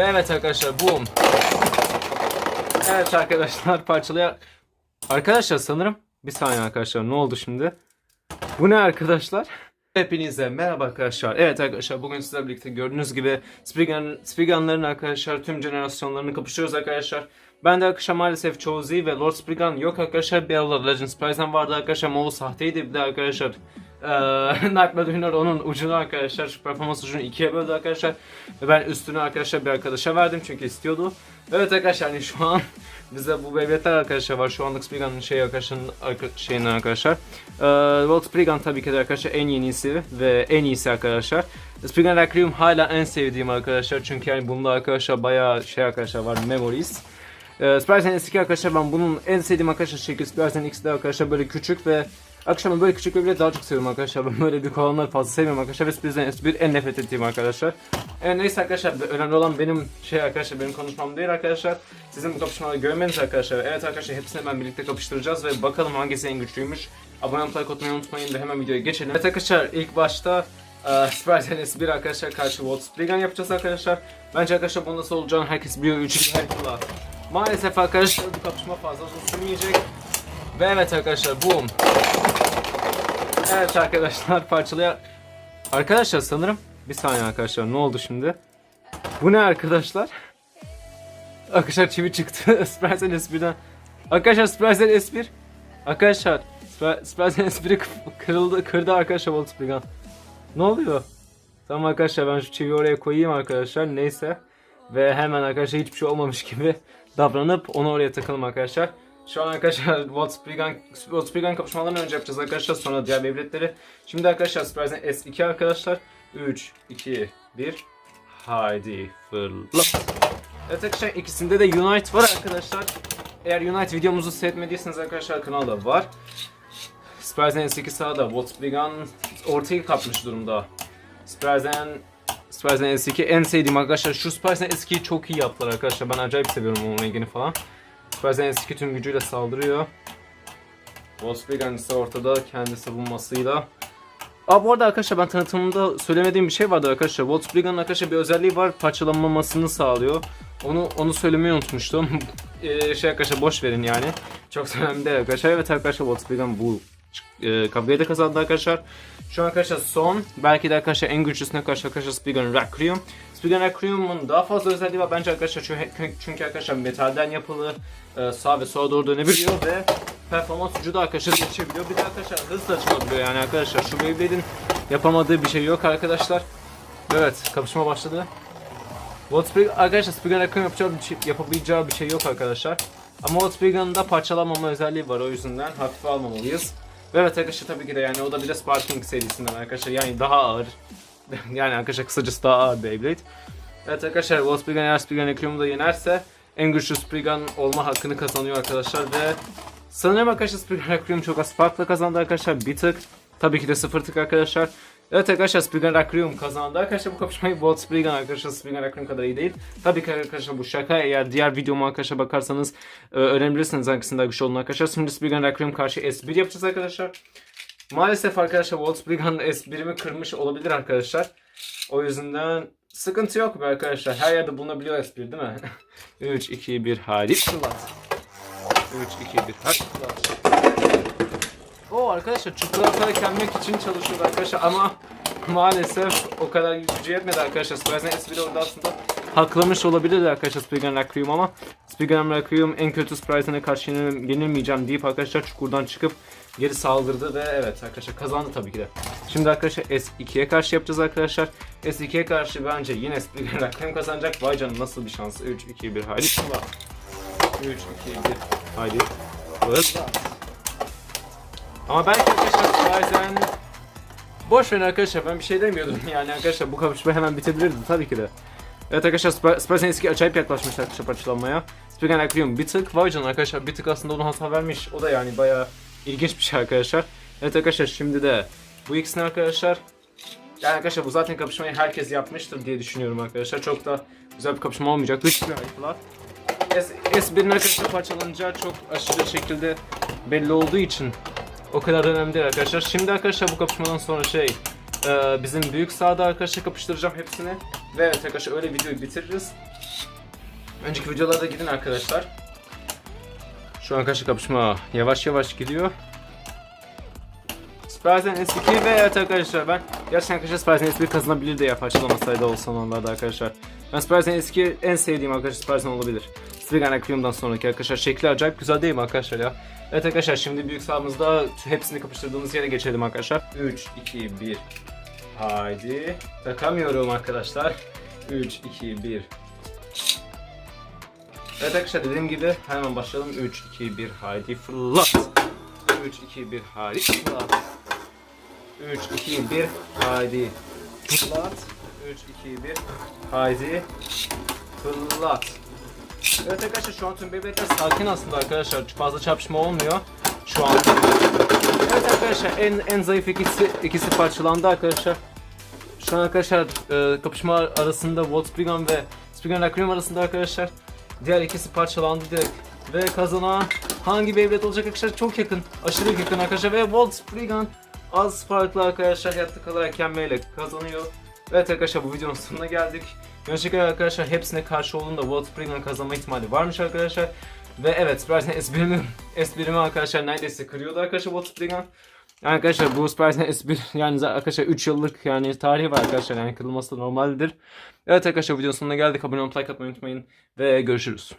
Ve evet arkadaşlar boom. Evet arkadaşlar parçalaya... Arkadaşlar sanırım bir saniye arkadaşlar ne oldu şimdi? Bu ne arkadaşlar? Hepinize merhaba arkadaşlar. Evet arkadaşlar bugün sizlerle birlikte gördüğünüz gibi Spigan, Spiganların arkadaşlar tüm jenerasyonlarını kapışıyoruz arkadaşlar. Ben de arkadaşlar maalesef Z ve Lord Spigan yok arkadaşlar. Bir aralar Legends Prize'den vardı arkadaşlar. Moğol sahteydi bir de arkadaşlar. Nightmare Winner onun ucunu arkadaşlar performans ucunu ikiye böldü arkadaşlar. Ve ben üstünü arkadaşlar bir arkadaşa verdim çünkü istiyordu. Evet arkadaşlar hani şu an bize bu bebekler arkadaşlar var. Şu anlık Spigan'ın şey arkadaşın arka, şeyinden arkadaşlar. Eee Volt Spigan tabii ki de arkadaşlar en yenisi ve en iyisi arkadaşlar. Spigan Requiem hala en sevdiğim arkadaşlar. Çünkü yani bunda arkadaşlar bayağı şey arkadaşlar var memories. Ee, Spartan S2 arkadaşlar ben bunun en sevdiğim arkadaşlar şekli Spartan X'de arkadaşlar böyle küçük ve Akşam böyle küçük ve bile daha çok seviyorum arkadaşlar. Ben böyle büyük olanları fazla sevmiyorum arkadaşlar. Ve Spartan S1 en nefret ettiğim arkadaşlar. E, neyse arkadaşlar önemli olan benim şey arkadaşlar benim konuşmam değil arkadaşlar. Sizin bu kapışmaları görmeniz arkadaşlar. Evet arkadaşlar hepsini ben birlikte kapıştıracağız ve bakalım hangisi en güçlüymüş. Abone olmayı, like atmayı unutmayın ve hemen videoya geçelim. Evet arkadaşlar ilk başta e, Spartan S1 arkadaşlar karşı Volt Spligan yapacağız arkadaşlar. Bence arkadaşlar bu nasıl olacağını herkes biliyor. 3 Herkula. Maalesef arkadaşlar bu kapışma fazla uzun sürmeyecek. Ve evet arkadaşlar boom. Evet arkadaşlar parçalaya... Arkadaşlar sanırım... Bir saniye arkadaşlar ne oldu şimdi? Bu ne arkadaşlar? Arkadaşlar çivi çıktı. Spartan S1'den. Arkadaşlar Spartan S1. Arkadaşlar S1'i kı- kırıldı, kırdı arkadaşlar Volt Spligan. Ne oluyor? Tamam arkadaşlar ben şu çiviyi oraya koyayım arkadaşlar. Neyse. Ve hemen arkadaşlar hiçbir şey olmamış gibi davranıp onu oraya takalım arkadaşlar. Şu an arkadaşlar Volt Spriggan kapışmalarını önce yapacağız arkadaşlar sonra diğer Beyblade'leri. Şimdi arkadaşlar Spartan S2 arkadaşlar. 3, 2, 1. Haydi fırla. Evet arkadaşlar ikisinde de Unite var arkadaşlar. Eğer Unite videomuzu seyretmediyseniz arkadaşlar kanalda var. Spartan S2 sağda, Volt Spriggan ortayı kapmış durumda. Spartan Spartan S2 en sevdiğim arkadaşlar. Şu Spartan S2'yi çok iyi yaptılar arkadaşlar. Ben acayip seviyorum onun rengini falan. Spartan S2 tüm gücüyle saldırıyor. Volkswagen ise ortada kendi savunmasıyla. Aa bu arada arkadaşlar ben tanıtımımda söylemediğim bir şey vardı arkadaşlar. Volkswagen'ın arkadaşlar bir özelliği var. Parçalanmamasını sağlıyor. Onu onu söylemeyi unutmuştum. Ee, şey arkadaşlar boş verin yani. Çok önemli değil arkadaşlar. Evet arkadaşlar Volkswagen bu e, kavgayı da kazandı arkadaşlar. Şu an arkadaşlar son belki de arkadaşlar en güçlüsüne karşı arkadaşlar Spigen Requiem. Spigen Requiem'un daha fazla özelliği var bence arkadaşlar çünkü, çünkü arkadaşlar metalden yapılı e, sağ ve sola doğru dönebiliyor ve performans ucu da arkadaşlar geçebiliyor. Bir de arkadaşlar hız da yani arkadaşlar şu Beyblade'in yapamadığı bir şey yok arkadaşlar. Evet kapışma başladı. Wolfsburg arkadaşlar Spigen Requiem yapacağı şey, yapabileceği bir şey yok arkadaşlar. Ama Wolfsburg'un da parçalanmama özelliği var o yüzden hafife almamalıyız. Ve evet arkadaşlar tabii ki de yani o da bir de Sparking serisinden arkadaşlar yani daha ağır. yani arkadaşlar kısacası daha ağır Beyblade. Evet arkadaşlar Wolfsburg'un eğer Spigen Requiem'u da yenerse en güçlü Spriggan olma hakkını kazanıyor arkadaşlar ve sanırım arkadaşlar Spigen Requiem çok az farkla kazandı arkadaşlar bir tık. Tabii ki de sıfır tık arkadaşlar. Evet arkadaşlar Spigen Requiem kazandı. Arkadaşlar bu kapışmayı Volt Spriggan arkadaşlar Spigen Requiem kadar iyi değil. Tabii ki arkadaşlar bu şaka. Eğer diğer videoma arkadaşlar bakarsanız e, öğrenebilirsiniz hangisinin daha güçlü olduğunu arkadaşlar. Şimdi Spigen Requiem karşı S1 yapacağız arkadaşlar. Maalesef arkadaşlar Volt Spriggan S1'imi kırmış olabilir arkadaşlar. O yüzden sıkıntı yok be arkadaşlar. Her yerde bulunabiliyor S1 değil mi? 3, 2, 1 hadi fırlat. 3, 2, 1 hadi. O arkadaşlar çikolatayı kenmek için çalışıyordu arkadaşlar ama maalesef o kadar gücü yetmedi arkadaşlar. Spartan S1 orada aslında haklamış olabilirdi arkadaşlar Spigen Requiem ama Spigen Requiem en kötü Spartan'a karşı yenil- yenilmeyeceğim deyip arkadaşlar çukurdan çıkıp geri saldırdı ve evet arkadaşlar kazandı tabii ki de. Şimdi arkadaşlar S2'ye karşı yapacağız arkadaşlar. S2'ye karşı bence yine Spigen Requiem kazanacak. Vay canına nasıl bir şansı. 3, 2, 1 haydi. 3, 2, 1 haydi. Hızla. Ama belki arkadaşlar bazen boş verin arkadaşlar ben bir şey demiyordum yani arkadaşlar bu kapışma hemen bitebilirdi tabii ki de. Evet arkadaşlar Sp- Spartan eski acayip yaklaşmış arkadaşlar parçalanmaya. Spigen Requiem bir tık vay canına arkadaşlar bir tık aslında onu hasar vermiş. O da yani bayağı ilginç bir şey arkadaşlar. Evet arkadaşlar şimdi de bu ikisini arkadaşlar yani arkadaşlar bu zaten kapışmayı herkes yapmıştır diye düşünüyorum arkadaşlar. Çok da güzel bir kapışma olmayacak. Bir ayıplar. S, S1'in arkadaşlar parçalanacağı çok aşırı şekilde belli olduğu için o kadar önemli değil arkadaşlar. Şimdi arkadaşlar bu kapışmadan sonra şey e, bizim büyük sahada arkadaşlar kapıştıracağım hepsini. Ve evet arkadaşlar öyle videoyu bitiririz. Önceki videolarda gidin arkadaşlar. Şu an karşı kapışma yavaş yavaş gidiyor. Sparzen S2 ve evet arkadaşlar ben gerçekten arkadaşlar Sparzen S1 kazanabilirdi ya parçalamasaydı o son anlarda arkadaşlar. Ben Sparzen S2 en sevdiğim arkadaşlar Sparzen olabilir. Spigan Aquarium'dan sonraki arkadaşlar şekli acayip güzel değil mi arkadaşlar ya? Evet arkadaşlar şimdi büyük sahamızda hepsini kapıştırdığımız yere geçelim arkadaşlar. 3, 2, 1. Haydi. Takamıyorum arkadaşlar. 3, 2, 1. Evet arkadaşlar dediğim gibi hemen başlayalım. 3, 2, 1 haydi fırlat. 3, 2, 1 haydi fırlat. 3, 2, 1 haydi fırlat. 3, 2, 1 haydi fırlat. Evet arkadaşlar şu an tüm bebekler sakin aslında arkadaşlar. Fazla çarpışma olmuyor şu an. Evet arkadaşlar en en zayıf ikisi ikisi parçalandı arkadaşlar. Şu an arkadaşlar e, kapışma arasında Volt Spriggan ve Spriggan Aquarium arasında arkadaşlar. Diğer ikisi parçalandı direkt. Ve kazanan hangi Beyblade olacak arkadaşlar çok yakın. Aşırı yakın arkadaşlar ve Volt Spriggan az farklı arkadaşlar yattı kalarak yenmeyle kazanıyor. Evet arkadaşlar bu videonun sonuna geldik. Gerçekten arkadaşlar hepsine karşı olduğunda Volt Spriggan kazanma ihtimali varmış arkadaşlar. Ve evet Spartan S1'imi S1'imi arkadaşlar neredeyse kırıyordu arkadaşlar Volt Spriggan. Yani arkadaşlar bu Spartan S1 yani arkadaşlar 3 yıllık yani tarihi var arkadaşlar yani kırılması da normaldir. Evet arkadaşlar videonun sonuna geldik. Abone olmayı like atmayı unutmayın ve görüşürüz.